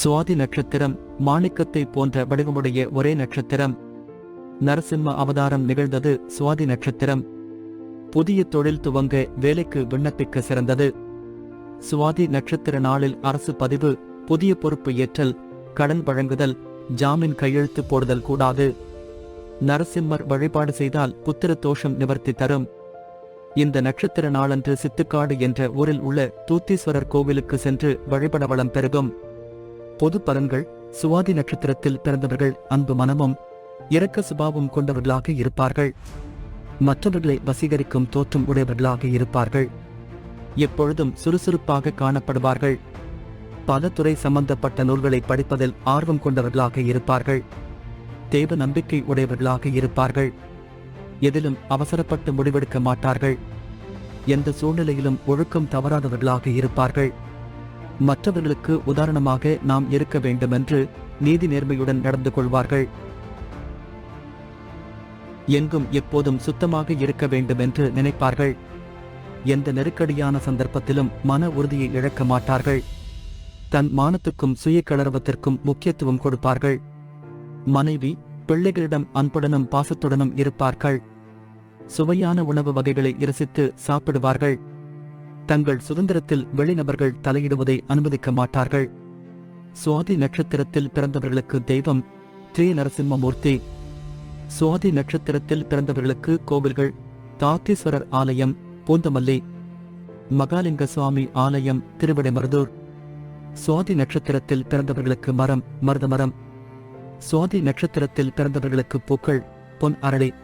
சுவாதி நட்சத்திரம் மாணிக்கத்தை போன்ற வடிவமுடைய ஒரே நட்சத்திரம். நரசிம்ம அவதாரம் நிகழ்ந்தது சுவாதி நட்சத்திரம். புதிய தொழில் துவங்க வேலைக்கு விண்ணப்பிக்க சிறந்தது. சுவாதி நட்சத்திர நாளில் அரசு பதிவு புதிய பொறுப்பு ஏற்றல் கடன் வழங்குதல் ஜாமீன் கையெழுத்து போடுதல் கூடாது. நரசிம்மர் வழிபாடு செய்தால் புத்திர தோஷம் நிவர்த்தி தரும். இந்த நட்சத்திர நாளன்று சித்துக்காடு என்ற ஊரில் உள்ள தூத்தீஸ்வரர் கோவிலுக்கு சென்று வழிபட வளம் பெருகும். பொது பலன்கள் சுவாதி நட்சத்திரத்தில் பிறந்தவர்கள் அன்பு மனமும் இரக்க சுபாவம் கொண்டவர்களாக இருப்பார்கள். மற்றவர்களை வசீகரிக்கும் தோற்றம் உடையவர்களாக இருப்பார்கள். எப்பொழுதும் சுறுசுறுப்பாக காணப்படுவார்கள். பல துறை சம்பந்தப்பட்ட நூல்களை படிப்பதில் ஆர்வம் கொண்டவர்களாக இருப்பார்கள். தேவ நம்பிக்கை உடையவர்களாக இருப்பார்கள். எதிலும் அவசரப்பட்டு முடிவெடுக்க மாட்டார்கள். எந்த சூழ்நிலையிலும் ஒழுக்கம் தவறாதவர்களாக இருப்பார்கள். மற்றவர்களுக்கு உதாரணமாக நாம் இருக்க வேண்டுமென்று நீதி நேர்மையுடன் நடந்து கொள்வார்கள். எங்கும் எப்போதும் சுத்தமாக இருக்க வேண்டுமென்று நினைப்பார்கள். எந்த நெருக்கடியான சந்தர்ப்பத்திலும் மன உறுதியை இழக்க மாட்டார்கள். தன் மானத்துக்கும் சுய கலரவத்திற்கும் முக்கியத்துவம் கொடுப்பார்கள். மனைவி பிள்ளைகளிடம் அன்புடனும் பாசத்துடனும் இருப்பார்கள். சுவையான உணவு வகைகளை இரசித்து சாப்பிடுவார்கள். தங்கள் சுதந்திரத்தில் வெளிநபர்கள் தலையிடுவதை அனுமதிக்க மாட்டார்கள். சுவாதி நட்சத்திரத்தில் பிறந்தவர்களுக்கு தெய்வம் ஸ்ரீ நரசிம்மமூர்த்தி. சுவாதி நட்சத்திரத்தில் பிறந்தவர்களுக்கு கோவில்கள் தாத்தீஸ்வரர் ஆலயம் பூந்தமல்லி. மகாலிங்க சுவாமி ஆலயம் திருவிடைமருதூர். சுவாதி நட்சத்திரத்தில் பிறந்தவர்களுக்கு மரம் மருதமரம். சுவாதி நட்சத்திரத்தில் பிறந்தவர்களுக்கு பூக்கள் பொன் அரளி.